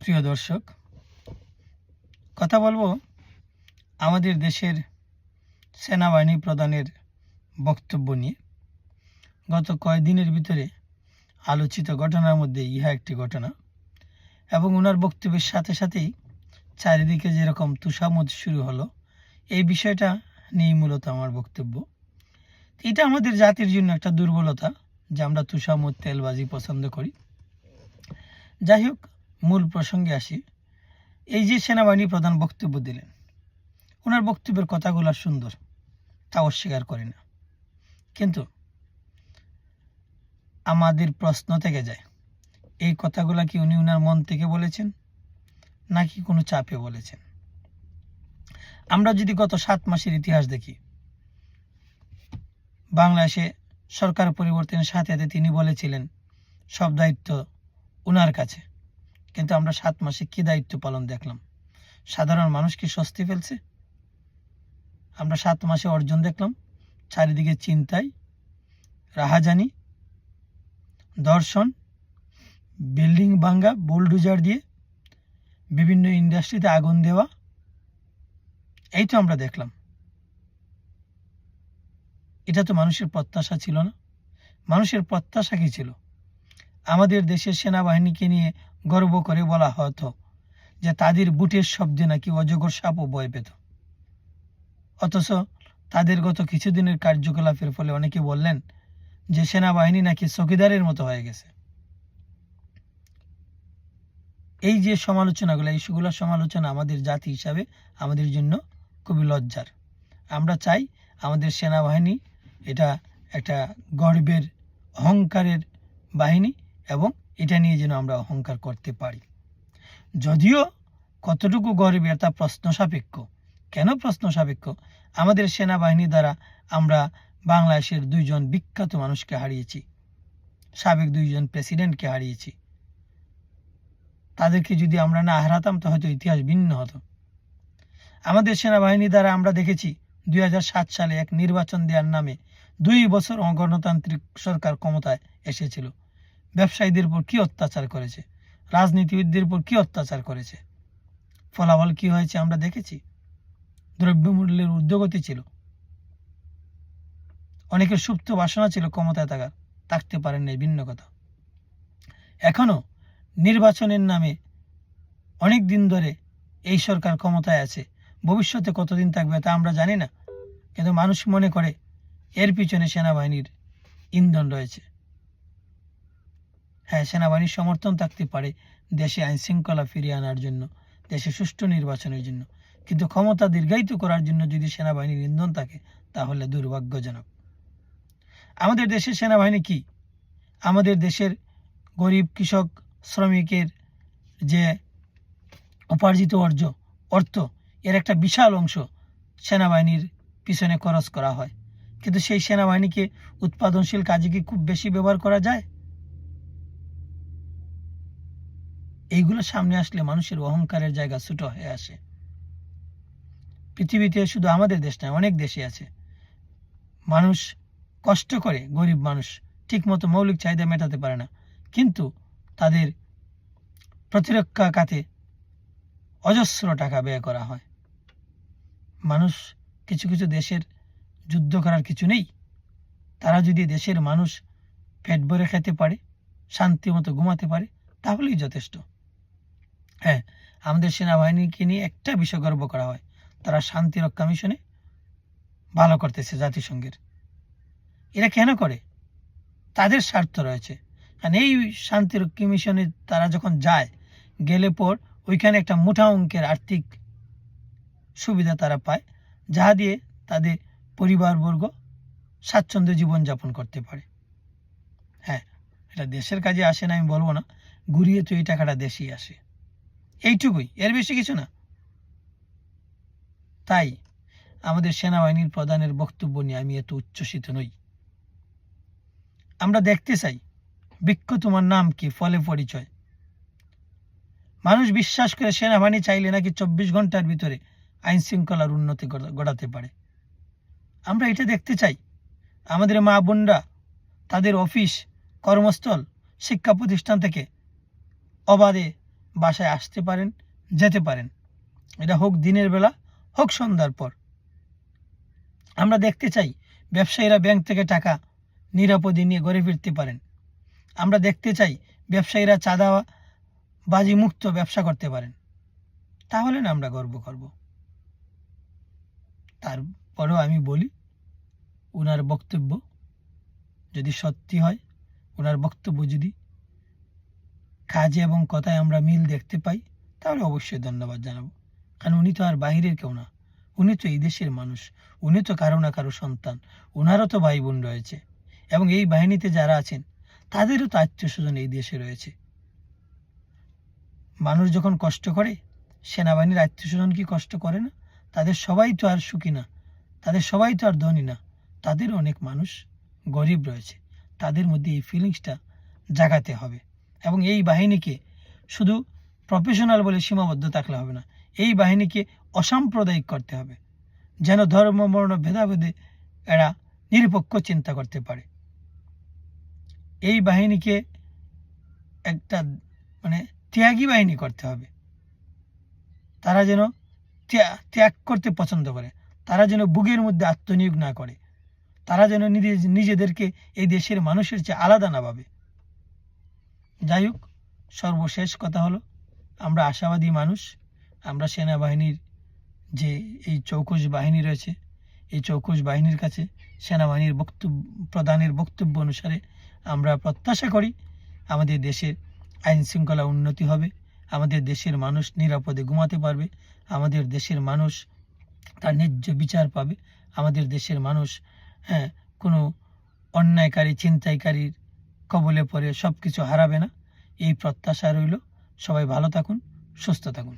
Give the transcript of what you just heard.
প্রিয় দর্শক, কথা বলব আমাদের দেশের সেনাবাহিনী প্রধানের বক্তব্য নিয়ে। গত কয়েকদিনের ভিতরে আলোচিত ঘটনার মধ্যে ইহা একটি ঘটনা এবং ওনার বক্তব্যের সাথে সাথেই চারিদিকে যেরকম তুষামত শুরু হলো, এই বিষয়টা নিয়েই মূলত আমার বক্তব্য। এটা আমাদের জাতির জন্য একটা দুর্বলতা যে আমরা তুষামত তেলবাজি পছন্দ করি। যাই হোক মূল প্রসঙ্গে আসি। এই যে সেনাবাহিনী প্রধান বক্তব্য দিলেন, ওনার বক্তব্যের কথাগুলো সুন্দর তা অস্বীকার করি না। কিন্তু আমাদের প্রশ্ন থেকে যায়, এই কথাগুলো কি উনি ওনার মন থেকে বলেছেন, নাকি কোনো চাপে বলেছেন? আমরা যদি গত সাত মাসের ইতিহাস দেখি, বাংলাদেশে সরকার পরিবর্তনের সাথে সাথে তিনি বলেছিলেন, সব দায়িত্ব ওনার কাছে। কিন্তু আমরা সাত মাসে কি দায়িত্ব পালন দেখলাম? সাধারণ মানুষ কি স্বস্তি ফেলছে? আমরা সাত মাসে অর্জন দেখলাম, চারিদিকে চিন্তায়, রাহাজানি, দর্শন, বিল্ডিং ভাঙ্গা, বুলডুজার দিয়ে বিভিন্ন ইন্ডাস্ট্রিতে আগুন দেওয়া, এই তো আমরা দেখলাম। এটা তো মানুষের প্রত্যাশা ছিল না। মানুষের প্রত্যাশা কি ছিল? আমাদের দেশের সেনাবাহিনীকে নিয়ে গর্ব করে বলা হতো যে তাদের বুটের শব্দে নাকি অজগর সাপও ভয় পেত। অথচ তাদের গত কিছুদিনের কার্যকলাপের ফলে অনেকে বললেন যে সেনাবাহিনী নাকি চকিদারের মতো হয়ে গেছে। এই যে সমালোচনাগুলো, এই সেগুলো সমালোচনা আমাদের জাতি হিসাবে আমাদের জন্য খুবই লজ্জার। আমরা চাই আমাদের সেনাবাহিনী এটা একটা গর্বের, অহংকারের বাহিনী এবং এটা নিয়ে যেন আমরা অহংকার করতে পারি। যদিও কতটুকু গর্বের তা প্রশ্ন সাপেক্ষ। কেন প্রশ্ন সাপেক্ষ? আমাদের সেনাবাহিনী দ্বারা আমরা বাংলাদেশের দুইজন বিখ্যাত মানুষকে হারিয়েছি। সাবেক দুইজন প্রেসিডেন্টকে হারিয়েছি। তাদেরকে যদি আমরা না হারাতাম, তো হয়তো ইতিহাস ভিন্ন হতো। আমাদের সেনাবাহিনী দ্বারা আমরা দেখেছি, দুই হাজার সাত সালে এক নির্বাচন দেওয়ার নামে দুই বছর অগণতান্ত্রিক সরকার ক্ষমতায় এসেছিল। ব্যবসায়ীদের উপর কি অত্যাচার করেছে? রাজনীতিবিদদের উপর কি অত্যাচার করেছে? ফলাফল কি হয়েছে আমরা দেখেছি? দ্রব্যমূল্যের ঊর্ধ্বগতি ছিল। অনেকের সুপ্ত বাসনা ছিল ক্ষমতায় থাকার, থাকতে পারেন নাই, ভিন্ন কথা। এখনও নির্বাচনের নামে অনেক দিন ধরে এই সরকার ক্ষমতায় আছে। ভবিষ্যতে কতদিন থাকবে তা আমরা জানি না, কিন্তু মানুষ মনে করে এর পিছনে সেনাবাহিনীর ইন্ধন রয়েছে। হ্যাঁ সেনাবাহিনীর সমর্থন থাকতে পারে দেশে আইন শৃঙ্খলা ফিরিয়ে আনার জন্য, দেশে সুষ্ঠু নির্বাচনের জন্য। কিন্তু ক্ষমতা দীর্ঘায়িত করার জন্য যদি সেনাবাহিনীর ইন্ধন থাকে, তাহলে দুর্ভাগ্যজনক। আমাদের দেশের সেনাবাহিনী কি? আমাদের দেশের গরিব কৃষক শ্রমিকের যে উপার্জিত অর্জ অর্থ, এর একটা বিশাল অংশ সেনাবাহিনীর পিছনে খরচ করা হয়। কিন্তু সেই সেনাবাহিনীকে উৎপাদনশীল কাজে কি খুব বেশি ব্যবহার করা যায়? এইগুলো সামনে আসলে মানুষের অহংকারের জায়গা ছোট হয়ে আসে। পৃথিবীতে শুধু আমাদের দেশ নয়, অনেক দেশে আছে। মানুষ কষ্ট করে, গরিব মানুষ, ঠিকমতো মৌলিক চাহিদা মেটাতে পারে না। কিন্তু তাদের প্রতিরক্ষা খাতে অজস্র টাকা ব্যয় করা হয়। মানুষ কিছু কিছু দেশের যুদ্ধ করার কিছু নেই। তারা যদি দেশের মানুষ পেট ভরে খেতে পারে শান্তি মতো ঘুমাতে পারে, তাহলেই যথেষ্ট। হ্যাঁ আমাদের সেনাবাহিনীকে নিয়ে একটা বিষয় গর্ব করা হয়। তারা শান্তি রক্ষা মিশনে ভালো করতেছে জাতিসংঘের। এরা কেন করে? তাদের স্বার্থ রয়েছে। কারণ এই শান্তিরক্ষী মিশনে তারা যখন যায়, গেলে পর ওইখানে একটা মোটা অঙ্কের আর্থিক সুবিধা তারা পায়, যা দিয়ে তাদের পরিবারবর্গ স্বাচ্ছন্দ্য জীবনযাপন করতে পারে। হ্যাঁ এটা দেশের কাজে আসে না, আমি বলব না। ঘুরিয়ে তো এই টাকাটা দেশেই আসে। এইটুকুই, এর বেশি কিছু না। তাই আমাদের সেনাবাহিনীর প্রধানের বক্তব্য নিয়ে আমি এত উচ্ছ্বসিত নই। আমরা দেখতে চাই, বৃক্ষ তোমার নাম কি, ফলে পরিচয়। মানুষ বিশ্বাস করে সেনাবাহিনী চাইলে নাকি চব্বিশ ঘণ্টার ভিতরে আইন শৃঙ্খলার উন্নতি গড়াতে পারে। আমরা এটা দেখতে চাই। আমাদের মা বোনরা, তাদের অফিস, কর্মস্থল, শিক্ষা প্রতিষ্ঠান থেকে অবাধে বাসায় আসতে পারেন, যেতে পারেন। এটা হোক দিনের বেলা, হোক সন্ধ্যার পর। আমরা দেখতে চাই ব্যবসায়ীরা ব্যাংক থেকে টাকা নিরাপদে নিয়ে ঘরে ফিরতে পারেন। আমরা দেখতে চাই ব্যবসায়ীরা চাঁদা বাজি মুক্ত ব্যবসা করতে পারেন। তাহলে না আমরা গর্ব করব। তারপরেও আমি বলি ওনার বক্তব্য যদি সত্যি হয় ওনার বক্তব্য যদি কাজে এবং কথায় আমরা মিল দেখতে পাই, তাহলে অবশ্যই ধন্যবাদ জানাব। কারণ উনি তো আর বাহিরের কেউ না। উনি তো এই দেশের মানুষ। উনি তো কারও না কারও সন্তান। ওনারও তো ভাই বোন রয়েছে। এবং এই বাহিনীতে যারা আছেন, তাদেরও তো আত্মীয় স্বজন এই দেশে রয়েছে। মানুষ যখন কষ্ট করে, সেনাবাহিনীর আত্মীয় স্বজন কি কষ্ট করে না? তাদের সবাই তো আর সুখী না। তাদের সবাই তো আর ধনী না। তাদের অনেক মানুষ গরিব রয়েছে। তাদের মধ্যে এই ফিলিংসটা জাগাতে হবে। এবং এই বাহিনীকে শুধু প্রফেশনাল বলে সীমাবদ্ধ থাকলে হবে না, এই বাহিনীকে অসাম্প্রদায়িক করতে হবে, যেন ধর্ম বর্ণ ভেদাভেদে এরা নিরপেক্ষ চিন্তা করতে পারে। এই বাহিনীকে একটা মানে ত্যাগী বাহিনী করতে হবে। তারা যেন ত্যাগ করতে পছন্দ করে, তারা যেন বুকের মধ্যে আত্মনিয়োগ না করে, তারা যেন নিজেদেরকে এই দেশের মানুষের চেয়ে আলাদা না ভাবে। যাই হোক, সর্বশেষ কথা হলো, আমরা আশাবাদী মানুষ। আমরা সেনাবাহিনীর যে এই চৌকস বাহিনী রয়েছে, এই চৌকস বাহিনীর কাছে সেনাবাহিনীর বক্তব্য, প্রধানের বক্তব্য অনুসারে আমরা প্রত্যাশা করি, আমাদের দেশের আইন শৃঙ্খলা উন্নতি হবে, আমাদের দেশের মানুষ নিরাপদে ঘুমাতে পারবে, আমাদের দেশের মানুষ তার ন্যায্য বিচার পাবে, আমাদের দেশের মানুষ হ্যাঁ কোনো অন্যায়কারী, ছিনতাইকারীর কবলে পড়ে সব কিছু হারাবে না। এই প্রত্যাশা রইল। সবাই ভালো থাকুন সুস্থ থাকুন।